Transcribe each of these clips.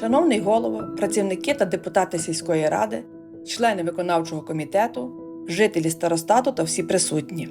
Шановний голово, працівники та депутати сільської ради, члени виконавчого комітету, жителі старостату та всі присутні.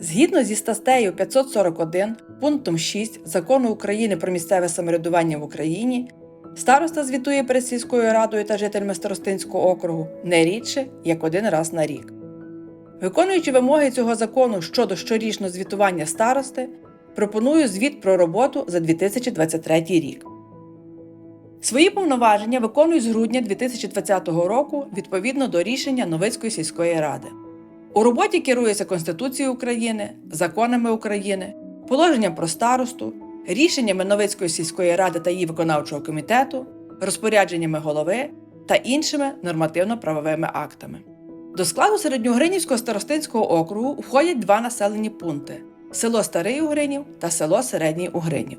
Згідно зі статтею 541 пунктом 6 Закону України про місцеве самоврядування в Україні, староста звітує перед сільською радою та жителями Старостинського округу не рідше, як один раз на рік. Виконуючи вимоги цього закону щодо щорічного звітування старости, пропоную звіт про роботу за 2023 рік. Свої повноваження виконують з грудня 2020 року відповідно до рішення Новицької сільської ради. У роботі керується Конституцією України, законами України, положенням про старосту, рішеннями Новицької сільської ради та її виконавчого комітету, розпорядженнями голови та іншими нормативно-правовими актами. До складу Середньогринівського старостинського округу входять два населені пункти село Старий Угринів та село Середній Угринів.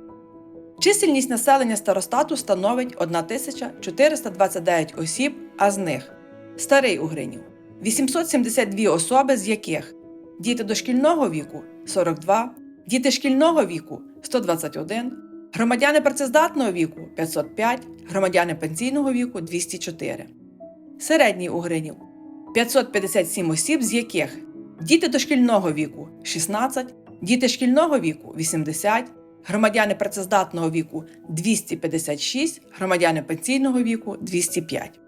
Чисельність населення старостату становить 1429 осіб, а з них Старий Угринів 872 особи, з яких діти дошкільного віку 42, діти шкільного віку 121, громадяни працездатного віку 505, громадяни пенсійного віку 204. Середній Угринів 557 осіб, з яких діти дошкільного віку 16, діти шкільного віку 80, громадяни працездатного віку 256, громадяни пенсійного віку 205.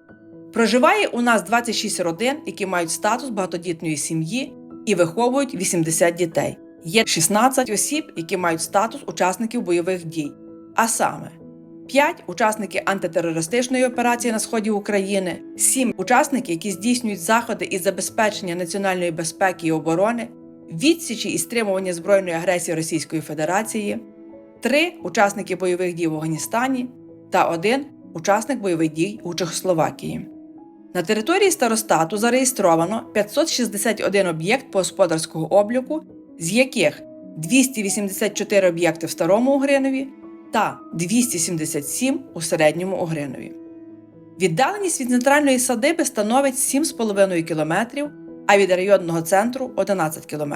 Проживає у нас 26 родин, які мають статус багатодітної сім'ї і виховують 80 дітей. Є 16 осіб, які мають статус учасників бойових дій, а саме 5 учасники антитерористичної операції на сході України, 7 учасники, які здійснюють заходи із забезпечення національної безпеки і оборони, відсічі і стримування збройної агресії Російської Федерації, 3 учасники бойових дій в Афганістані та 1 учасник бойових дій у Чехословакії. На території старостату зареєстровано 561 об'єкт по господарського обліку, з яких 284 об'єкти в Старому Угринові та 277 у середньому Угринові. Віддаленість від центральної садиби становить 7,5 км, а від районного центру 11 км.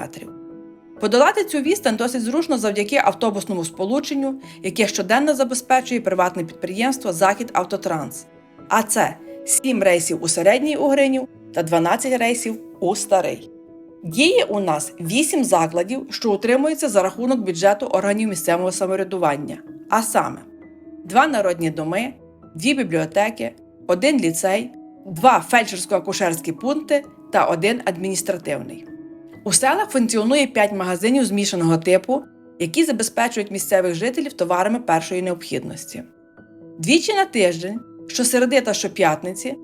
Подолати цю відстань досить зручно завдяки автобусному сполученню, яке щоденно забезпечує приватне підприємство Захід Автотранс. А це 7 рейсів у середній Угринів та 12 рейсів у старий. Діє у нас 8 закладів, що утримуються за рахунок бюджету органів місцевого самоврядування, а саме: 2 народні доми, 2 бібліотеки, 1 ліцей, 2 фельдшерсько-акушерські пункти та 1 адміністративний. У селах функціонує 5 магазинів змішаного типу, які забезпечують місцевих жителів товарами першої необхідності. Двічі на тиждень, щосереди та щоп'ятниці,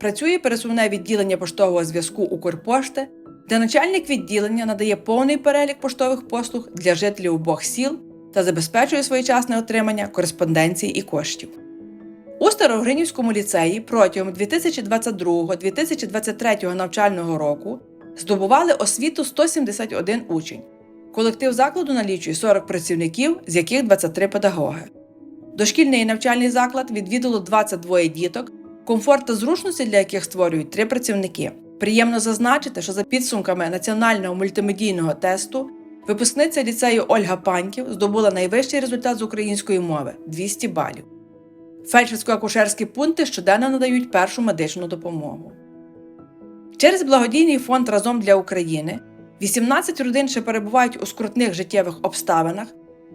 працює пересувне відділення поштового зв'язку Укрпошти, де начальник відділення надає повний перелік поштових послуг для жителів обох сіл та забезпечує своєчасне отримання кореспонденції і коштів. У Старогринівському ліцеї протягом 2022-2023 навчального року здобували освіту 171 учень. Колектив закладу налічує 40 працівників, з яких 23 педагоги. Дошкільний навчальний заклад відвідало 22 діток, комфорт та зручності для яких створюють 3 працівники. Приємно зазначити, що за підсумками національного мультимедійного тесту випускниця ліцею Ольга Паньків здобула найвищий результат з української мови 200 балів. Фельдшерсько-акушерські пункти щоденно надають першу медичну допомогу. Через благодійний фонд Разом для України 18 родин, що перебувають у скрутних життєвих обставинах,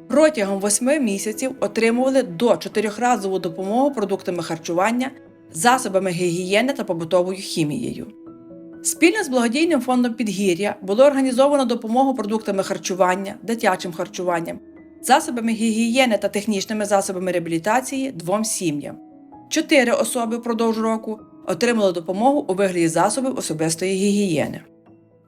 протягом 8 місяців отримували до чотирьохразову допомогу продуктами харчування, засобами гігієни та побутовою хімією. Спільно з благодійним фондом Підгір'я було організовано допомогу продуктами харчування, дитячим харчуванням, засобами гігієни та технічними засобами реабілітації двом сім'ям. Чотири особи впродовж року отримали допомогу у вигляді засобів особистої гігієни.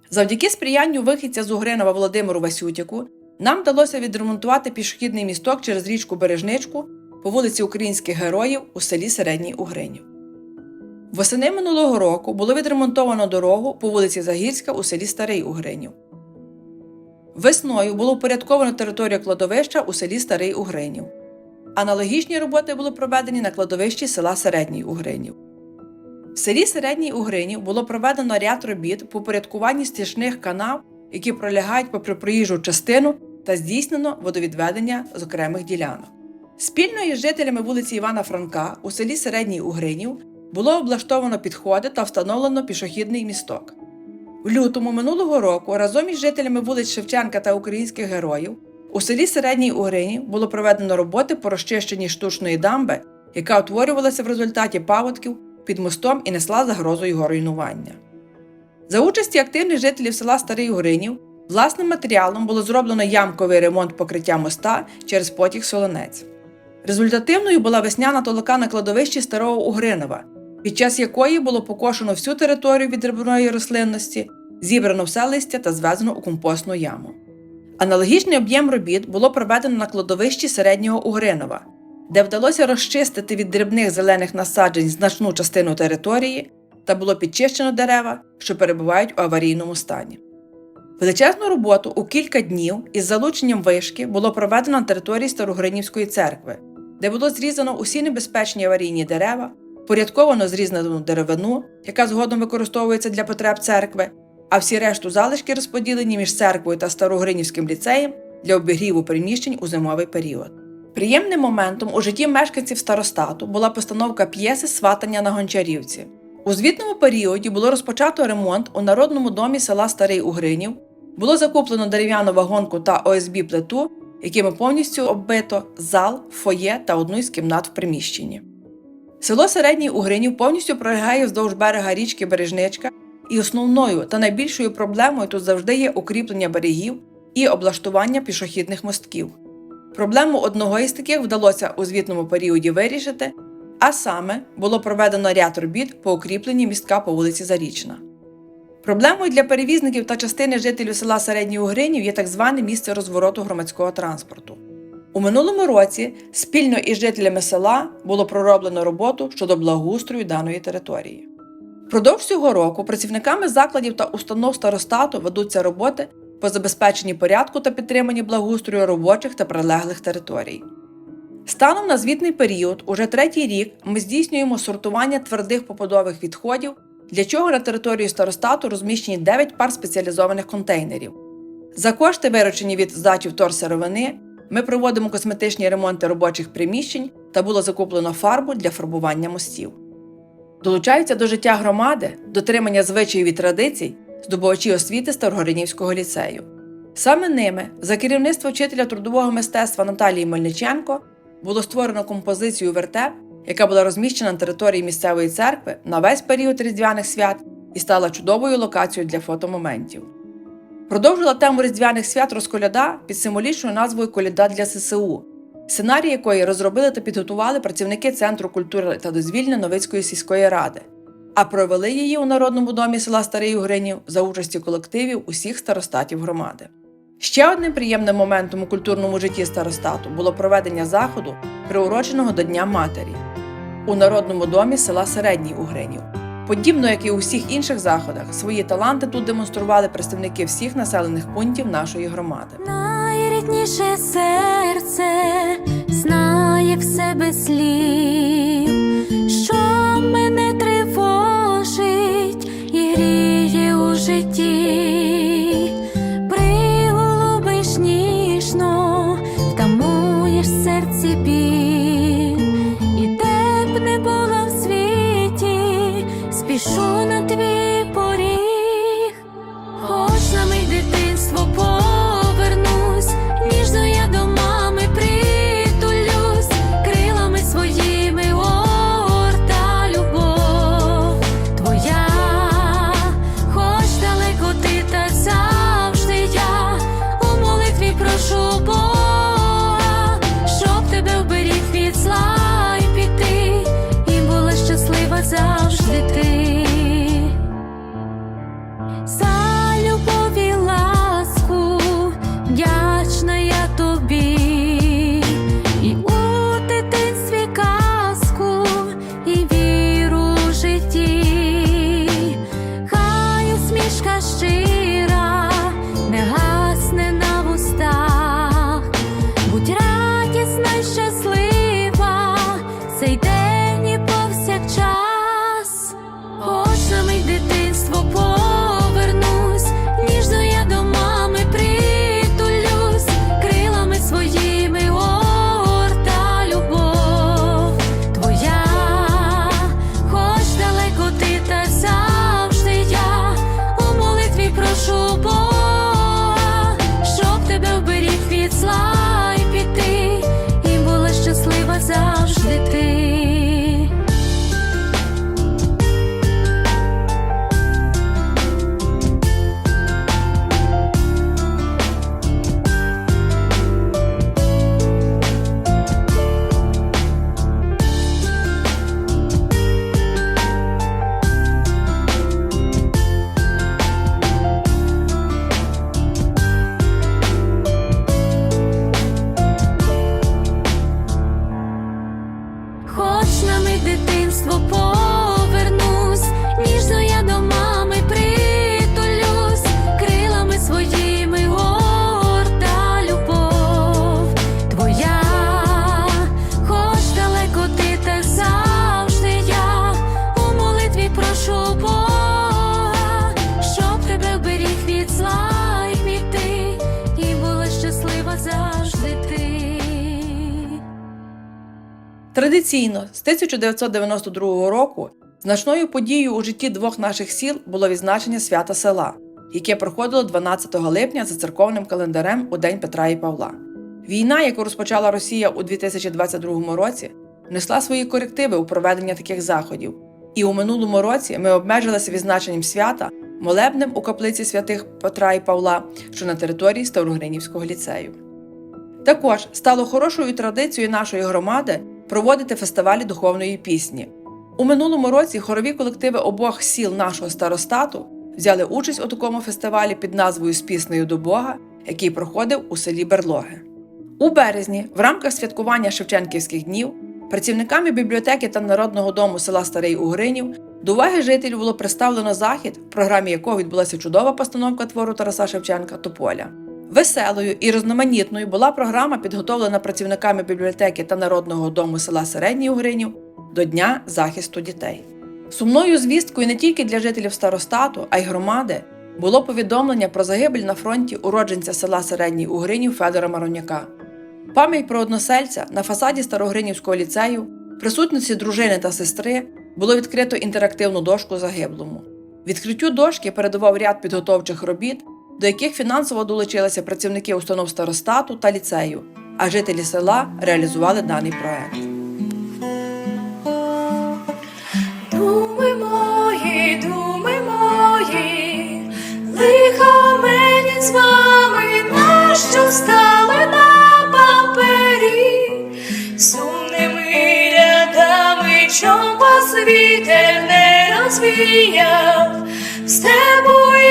Завдяки сприянню вихідця з Угринова Володимиру Васютіку нам вдалося відремонтувати пішохідний місток через річку Бережничку по вулиці Українських Героїв у селі Середній Угринів. Восени минулого року було відремонтовано дорогу по вулиці Загірська у селі Старий Угринів. Весною було упорядковано територію кладовища у селі Старий Угринів. Аналогічні роботи були проведені на кладовищі села Середній Угринів. В селі Середній Угринів було проведено ряд робіт по порядкуванні стічних канав, які пролягають попри проїжджу частину, та здійснено водовідведення з окремих ділянок. Спільно із жителями вулиці Івана Франка у селі Середній Угринів було облаштовано підходи та встановлено пішохідний місток. В лютому минулого року разом із жителями вулиць Шевченка та українських героїв у селі Середній Угрині було проведено роботи по розчищенні штучної дамби, яка утворювалася в результаті паводків під мостом і несла загрозу його руйнування. За участі активних жителів села Старий Угринів власним матеріалом було зроблено ямковий ремонт покриття моста через потік Солонець. Результативною була весняна толока на кладовищі Старого Угринова, під час якої було покошено всю територію від дрібної рослинності, зібрано все листя та звезено у компостну яму. Аналогічний об'єм робіт було проведено на кладовищі середнього Угринова, де вдалося розчистити від дрібних зелених насаджень значну частину території та було підчищено дерева, що перебувають у аварійному стані. Величезну роботу у кілька днів із залученням вишки було проведено на території Старогринівської церкви, де було зрізано усі небезпечні аварійні дерева, порядковано зрізану деревину, яка згодом використовується для потреб церкви, а всі решту залишки розподілені між церквою та Старогринівським ліцеєм для обігріву приміщень у зимовий період. Приємним моментом у житті мешканців старостату була постановка п'єси Сватання на Гончарівці. У звітному періоді було розпочато ремонт у народному домі села Старий Угринів, було закуплено дерев'яну вагонку та ОСБ плиту, якими повністю оббито зал, фоє та одну із кімнат в приміщенні. Село Середній Угринів повністю пролягає вздовж берега річки Бережничка, і основною та найбільшою проблемою тут завжди є укріплення берегів і облаштування пішохідних мостків. Проблему одного із таких вдалося у звітному періоді вирішити, а саме було проведено ряд робіт по укріпленні містка по вулиці Зарічна. Проблемою для перевізників та частини жителів села Середній Угринів є так зване місце розвороту громадського транспорту. У минулому році спільно із жителями села було пророблено роботу щодо благоустрою даної території. Впродовж цього року працівниками закладів та установ старостату ведуться роботи по забезпеченні порядку та підтриманні благоустрою робочих та прилеглих територій. Станом на звітний період, уже третій рік, ми здійснюємо сортування твердих попадових відходів, для чого на території старостату розміщені 9 пар спеціалізованих контейнерів. За кошти, виручені від здачі вторсировини, ми проводимо косметичні ремонти робочих приміщень та було закуплено фарбу для фарбування мостів. Долучаються до життя громади, дотримання звичаїв і традицій, здобувачі освіти Старогоринівського ліцею. Саме ними, за керівництва вчителя трудового мистецтва Наталії Мельниченко, було створено композицію вертеп, яка була розміщена на території місцевої церкви на весь період різдвяних свят і стала чудовою локацією для фотомоментів. Продовжила тему різдвяних свят розколяда під символічною назвою Коляда для ССУ, сценарій якої розробили та підготували працівники Центру культури та дозвілля Новицької сільської ради, а провели її у Народному домі села Старий Угринів за участі колективів усіх старостатів громади. Ще одним приємним моментом у культурному житті старостату було проведення заходу, приуроченого до Дня Матері у Народному домі села Середній Угринів. Подібно як і у всіх інших заходах, свої таланти тут демонстрували представники всіх населених пунктів нашої громади. Найрідніше серце знає в себе слів, що мене тривожить і гріє у житті. Традиційно з 1992 року значною подією у житті двох наших сіл було відзначення свята села, яке проходило 12 липня за церковним календарем у День Петра і Павла. Війна, яку розпочала Росія у 2022 році, внесла свої корективи у проведення таких заходів, і у минулому році ми обмежилися відзначенням свята молебнем у каплиці святих Петра і Павла, що на території Ставрогринівського ліцею. Також стало хорошою традицією нашої громади проводити фестивалі духовної пісні. У минулому році хорові колективи обох сіл нашого старостату взяли участь у такому фестивалі під назвою З піснею до Бога, який проходив у селі Берлоги. У березні, в рамках святкування Шевченківських днів, працівниками бібліотеки та Народного дому села Старий Угринів до уваги жителів було представлено захід, в програмі якого відбулася чудова постановка твору Тараса Шевченка Тополя. Веселою і різноманітною була програма, підготовлена працівниками бібліотеки та Народного дому села Середній Угринів до Дня захисту дітей. Сумною звісткою не тільки для жителів старостату, а й громади було повідомлення про загибель на фронті уродженця села Середній Угринів Федора Мароняка. Пам'ять про односельця на фасаді Старогринівського ліцею, присутності дружини та сестри, було відкрито інтерактивну дошку загиблому. Відкриттю дошки передував ряд підготовчих робіт, до яких фінансово долучилися працівники установ старостату та ліцею, а жителі села реалізували даний проект. Думи мої, думи мої, лиха мені з вами, нащо стали на папері, сумними рядами, чом вас вітер не розвіяв, степу, як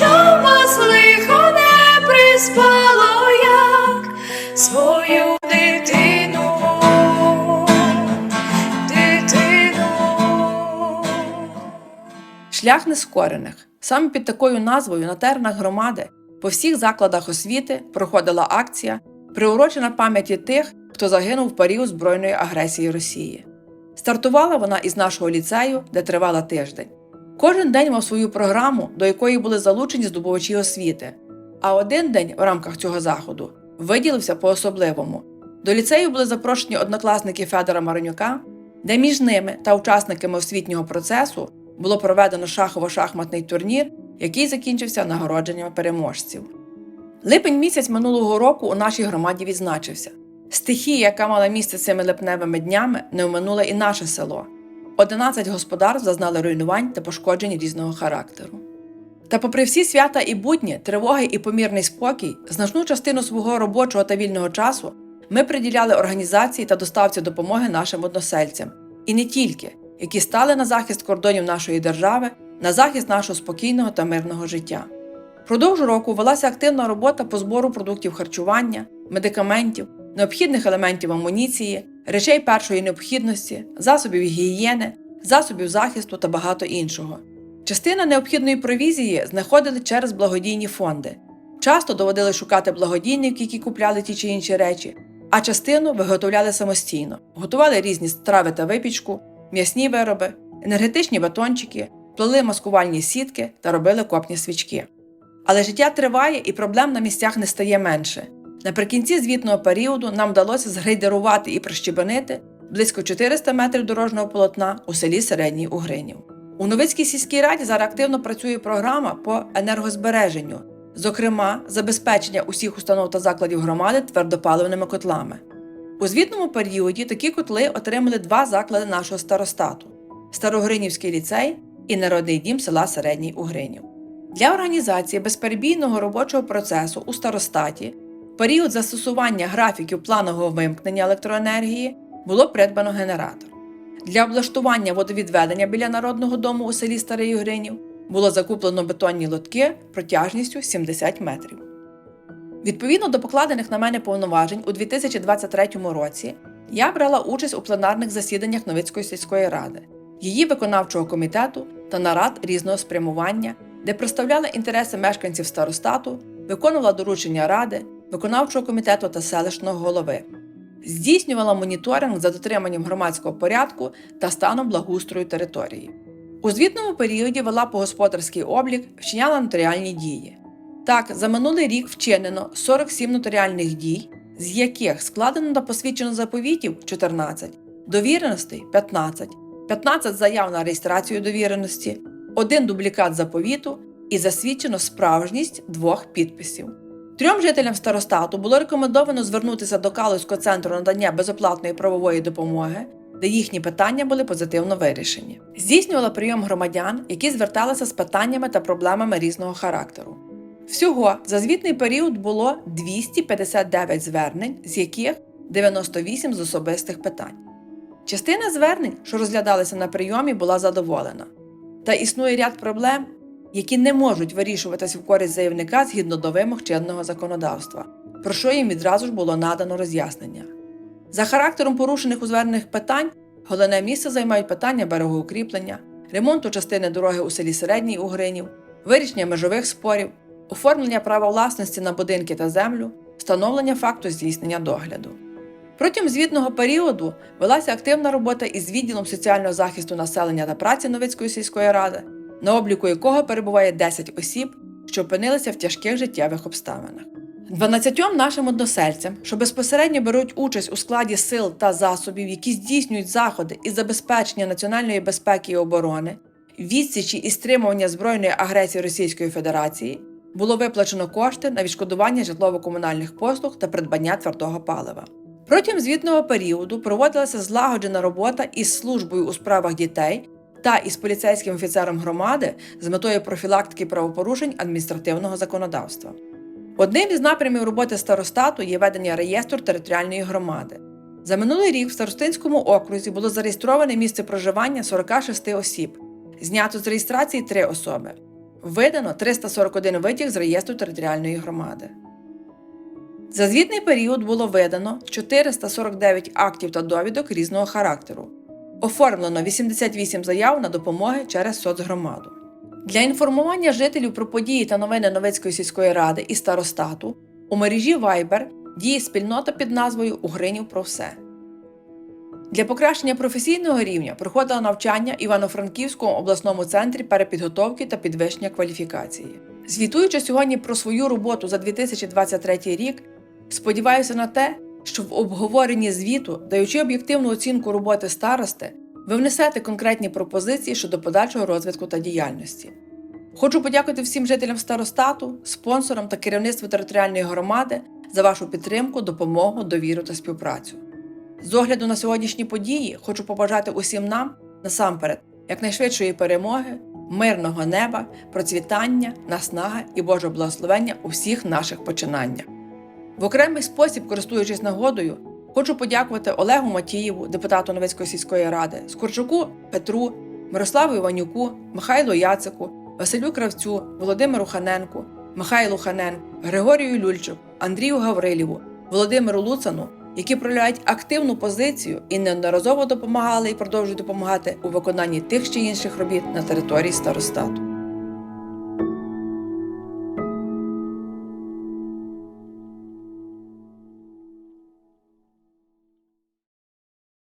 чом вас лихо не приспало, як свою дитину дитину. Шлях нескорених. Саме під такою назвою на тернах громади по всіх закладах освіти проходила акція, приурочена пам'яті тих, хто загинув в період збройної агресії Росії. Стартувала вона із нашого ліцею, де тривала тиждень. Кожен день мав свою програму, до якої були залучені здобувачі освіти. А один день в рамках цього заходу виділився по-особливому. До ліцею були запрошені однокласники Федора Маронюка, де між ними та учасниками освітнього процесу було проведено шахово-шахматний турнір, який закінчився нагородженням переможців. Липень місяць минулого року у нашій громаді відзначився. Стихія, яка мала місце цими липневими днями, не оминула і наше село. 11 господарств зазнали руйнувань та пошкоджень різного характеру. Та, попри всі свята і будні, тривоги і помірний спокій, значну частину свого робочого та вільного часу ми приділяли організації та доставці допомоги нашим односельцям, і не тільки, які стали на захист кордонів нашої держави, на захист нашого спокійного та мирного життя. Продовж року велася активна робота по збору продуктів харчування, медикаментів, необхідних елементів амуніції, речей першої необхідності, засобів гігієни, засобів захисту та багато іншого. Частина необхідної провізії знаходили через благодійні фонди. Часто доводили шукати благодійників, які купляли ті чи інші речі, а частину виготовляли самостійно, готували різні страви та випічку, м'ясні вироби, енергетичні батончики, плели маскувальні сітки та робили копні свічки. Але життя триває і проблем на місцях не стає менше. Наприкінці звітного періоду нам вдалося згрейдерувати і прищебенити близько 400 метрів дорожнього полотна у селі Середній Угринів. У Новицькій сільській раді зараз активно працює програма по енергозбереженню, зокрема, забезпечення усіх установ та закладів громади твердопаливними котлами. У звітному періоді такі котли отримали два заклади нашого старостату: Старогринівський ліцей і Народний дім села Середній Угринів. Для організації безперебійного робочого процесу у старостаті період застосування графіків планового вимкнення електроенергії було придбано генератор. Для облаштування водовідведення біля народного дому у селі Старий Угринів було закуплено бетонні лотки протяжністю 70 метрів. Відповідно до покладених на мене повноважень у 2023 році Я брала участь у пленарних засіданнях Новицької сільської ради, її виконавчого комітету та нарад різного спрямування, де представляла інтереси мешканців старостату, виконувала доручення ради, виконавчого комітету та селищного голови. Здійснювала моніторинг за дотриманням громадського порядку та станом благоустрою території. У звітному періоді вела по-господарський облік, вчиняла нотаріальні дії. Так, за минулий рік вчинено 47 нотаріальних дій, з яких складено та посвідчено заповітів 14, довіреностей 15, 15 заяв на реєстрацію довіреності, один дублікат заповіту і засвідчено справжність двох підписів. Трьом жителям старостату було рекомендовано звернутися до Калузького центру надання безоплатної правової допомоги, де їхні питання були позитивно вирішені. Здійснювала прийом громадян, які зверталися з питаннями та проблемами різного характеру. Всього за звітний період було 259 звернень, з яких 98 з особистих питань. Частина звернень, що розглядалися на прийомі, була задоволена. Та існує ряд проблем, які не можуть вирішуватися в користь заявника згідно до вимог чинного законодавства, про що їм відразу ж було надано роз'яснення. За характером порушених у звернених питань головне місце займають питання берегоукріплення, ремонту частини дороги у селі Середній Угринів, вирішення межових спорів, оформлення права власності на будинки та землю, встановлення факту здійснення догляду. Протягом звітного періоду велася активна робота із відділом соціального захисту населення та праці Новицької сільської ради, на обліку якого перебуває 10 осіб, що опинилися в тяжких життєвих обставинах. 12 нашим односельцям, що безпосередньо беруть участь у складі сил та засобів, які здійснюють заходи із забезпечення національної безпеки і оборони, відсічі і стримування збройної агресії Російської Федерації, було виплачено кошти на відшкодування житлово-комунальних послуг та придбання твердого палива. Протягом звітного періоду проводилася злагоджена робота із службою у справах дітей та із поліцейським офіцером громади з метою профілактики правопорушень адміністративного законодавства. Одним із напрямів роботи старостату є ведення реєстру територіальної громади. За минулий рік в Старостинському окрузі було зареєстроване місце проживання 46 осіб, знято з реєстрації 3 особи. Видано 341 витяг з реєстру територіальної громади. За звітний період було видано 449 актів та довідок різного характеру. Оформлено 88 заяв на допомоги через соцгромаду. Для інформування жителів про події та новини Новицької сільської ради і старостату у мережі Viber діє спільнота під назвою Угринів про все. Для покращення професійного рівня проходило навчання Івано-Франківському обласному центрі перепідготовки та підвищення кваліфікації. Звітуючи сьогодні про свою роботу за 2023 рік, сподіваюся на те, що в обговоренні звіту, даючи об'єктивну оцінку роботи старости, ви внесете конкретні пропозиції щодо подальшого розвитку та діяльності. Хочу подякувати всім жителям старостату, спонсорам та керівництву територіальної громади за вашу підтримку, допомогу, довіру та співпрацю. З огляду на сьогоднішні події хочу побажати усім нам насамперед якнайшвидшої перемоги, мирного неба, процвітання, наснаги і Божого благословення у всіх наших починаннях. В окремий спосіб, користуючись нагодою, хочу подякувати Олегу Матієву, депутату Новицької сільської ради, Скорчуку Петру, Мирославу Іванюку, Михайлу Яцику, Василю Кравцю, Володимиру Ханенку, Михайлу Ханенку, Григорію Люльчук, Андрію Гаврилєву, Володимиру Луцану, які проявляють активну позицію і неодноразово допомагали і продовжують допомагати у виконанні тих чи інших робіт на території старостату.